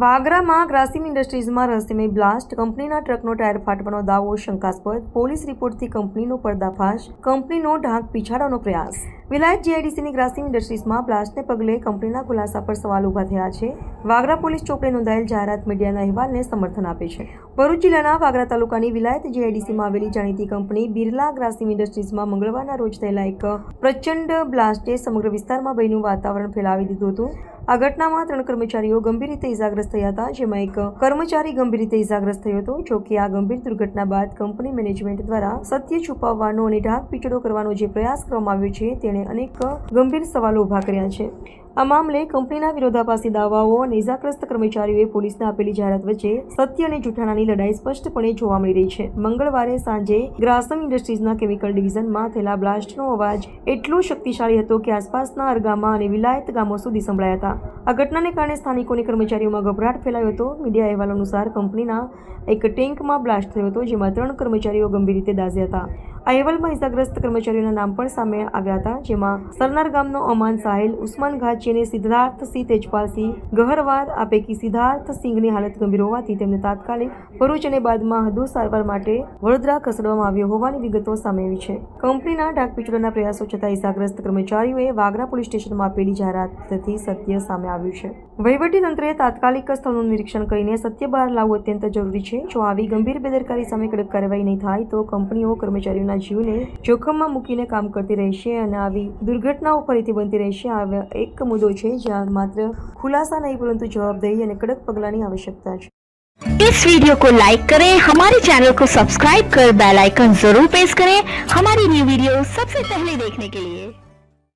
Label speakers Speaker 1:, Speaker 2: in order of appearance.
Speaker 1: વાગરામાં ગ્રાસિમ ઇન્ડસ્ટ્રીઝમાં રહસ્યમય બ્લાસ્ટ, કંપનીના ટ્રકનો ટાયર ફાટવાનો દાવો, શંકાસ્પદ, પોલીસ રિપોર્ટથી કંપનીનો પર્દાફાશ, કંપનીનો ઢાંક પીછાડવાનો પ્રયાસ. વિલાયત જીઆઈડીસીની ગ્રાસિમ ઇન્ડસ્ટ્રીઝમાં બ્લાસ્ટને પગલે કંપનીના ખુલાસા પર સવાલ ઊભા થયા છે. વાગરા પોલીસ ચોપડે નોંધાયેલ જાહેરાત મીડિયાના અહેવાલને સમર્થન આપે છે. ભરૂચ જિલ્લાના વાગરા તાલુકાની વિલાયત જીઆઈડીસીમાં આવેલી જાણીતી કંપની બિરલા ગ્રાસિમ ઇન્ડસ્ટ્રીઝમાં મંગળવારના રોજ થયેલા એક પ્રચંડ બ્લાસ્ટે સમગ્ર વિસ્તારમાં ભયનું વાતાવરણ ફેલાવી દીધું હતું. આ ઘટનામાં ત્રણ કર્મચારીઓ ગંભીર રીતે ઇજાગ્રસ્ત થયા હતા, જેમાં એક કર્મચારી ગંભીર રીતે ઇજાગ્રસ્ત થયો હતો, જો કે આ ગંભીર દુર્ઘટના બાદ કંપની મેનેજમેન્ટ દ્વારા સત્ય છુપાવવાનો અને ઢાક પીછડો કરવાનો જે પ્રયાસ કરવામાં આવ્યો છે, તેણે અનેક ગંભીર સવાલો ઊભા કર્યા છે. આ મામલે કંપનીના વિરોધાભાસી દાવાઓ અને ઇજાગ્રસ્ત કર્મચારીઓએ પોલીસને આપેલી જાહેરાત વચ્ચે સત્ય અને જૂઠાણાની લડાઈ સ્પષ્ટપણે જોવા મળી રહી છે. મંગળવારે સાંજે ગ્રાસમ ઇન્ડસ્ટ્રીઝના કેમિકલ ડિવિઝનમાં થયેલા બ્લાસ્ટનો અવાજ એટલો શક્તિશાળી હતો કે આસપાસના અરગામા અને વિલાયત ગામો સુધી સંભળાયા હતા. આ ઘટનાને કારણે સ્થાનિકોની કર્મચારીઓમાં ગભરાટ ફેલાયો હતો. મીડિયા અહેવાલ અનુસાર કંપનીના એક ટેન્કમાં બ્લાસ્ટ થયો હતો, જેમાં ત્રણ કર્મચારીઓ ગંભીર રીતે દાઝ્યા હતા. આ અહેવાલમાં ઇજાગ્રસ્ત કર્મચારીઓના નામ પણ સામે આવ્યા હતા, જેમાં સરનાર ગામનો અમાન સાહેલ, ઉસ્માન ઘાચી અને સિદ્ધાર્થસિંહ તેજપાલસિંહ ગહરવાર, આ પૈકી સિદ્ધાર્થ સિંહની હાલત ગંભીર હોવાથી તેમને તાત્કાલિક ભરૂચ અને બાદમાં હદુ સારવાર માટે વડોદરા ખસેડવામાં આવ્યો હોવાની વિગતો સામે આવી છે. કંપનીના ડાકપિચોડના પ્રયાસો છતાં ઇજાગ્રસ્ત કર્મચારીઓએ વાગરા પોલીસ સ્ટેશનમાં આપેલી જાહેરાતથી સત્ય સામે આવ્યું છે વહીવટી તંત્રએ તાત્કાલિક સ્થળનું નિરીક્ષણ કરીને સત્ય બહાર લાવવું અત્યંત જરૂરી છે જો આવી ગંભીર બેદરકારી સામે કડક કાર્યવાહી નહીં થાય તો કંપનીઓ કર્મચારીઓના જીવને જોખમમાં મૂકીને કામ કરતી રહેશે અને આવી દુર્ઘટનાઓ ફરીથી બનતી રહેશે આ એક મુદ્દો છે જ્યાં માત્ર ખુલાસા નહીં પરંતુ જવાબદારી અને કડક પગલાંની આવશ્યકતા છે
Speaker 2: इस वीडियो को लाइक करें हमारे चैनल को सब्सक्राइब कर बेल आइकन जरूर प्रेस करें हमारी न्यू वीडियो सबसे पहले देखने के लिए